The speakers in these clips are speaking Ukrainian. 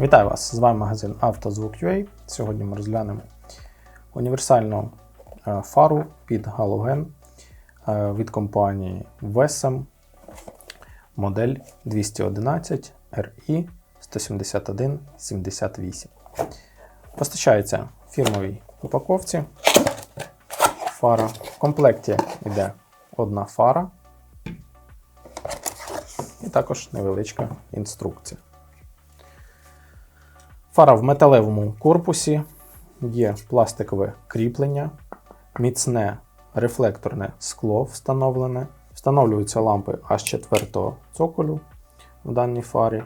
Вітаю вас! З вами магазин «Автозвук.UA». Сьогодні ми розглянемо універсальну е, фару під галоген е, від компанії Vesem модель 211 RI 17178. Постачається в фірмовій упаковці. Фара. В комплекті йде одна фара і також невеличка інструкція. Фара в металевому корпусі, є пластикове кріплення, міцне рефлекторне скло встановлене. Встановлюються лампи аж 4 цоколю в даній фарі.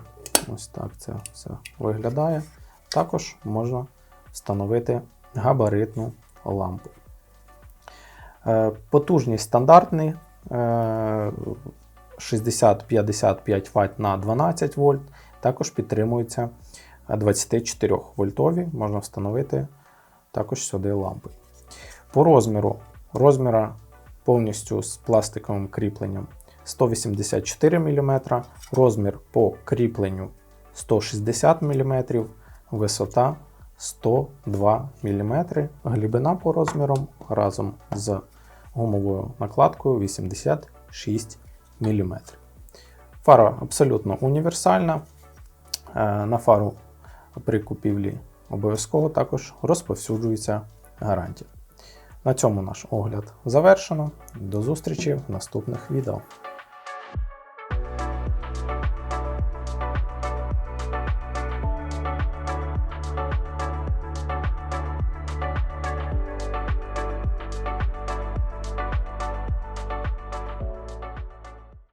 Ось так це все виглядає. Також можна встановити габаритну лампу. Е, Потужність стандартний е, 60-55 Вт на 12 вольт. Також підтримується 24 вольтові, можна встановити також сюди лампи. По розміру розміра повністю з пластиковим кріпленням 184 мм, розмір по кріпленню 160 мм, висота 102 мм, глибина по розмірам разом з гумовою накладкою 86 мм. Фара абсолютно універсальна. Е, На фару при купівлі обов'язково також розповсюджується гарантія. На цьому наш огляд завершено. До зустрічі в наступних відео.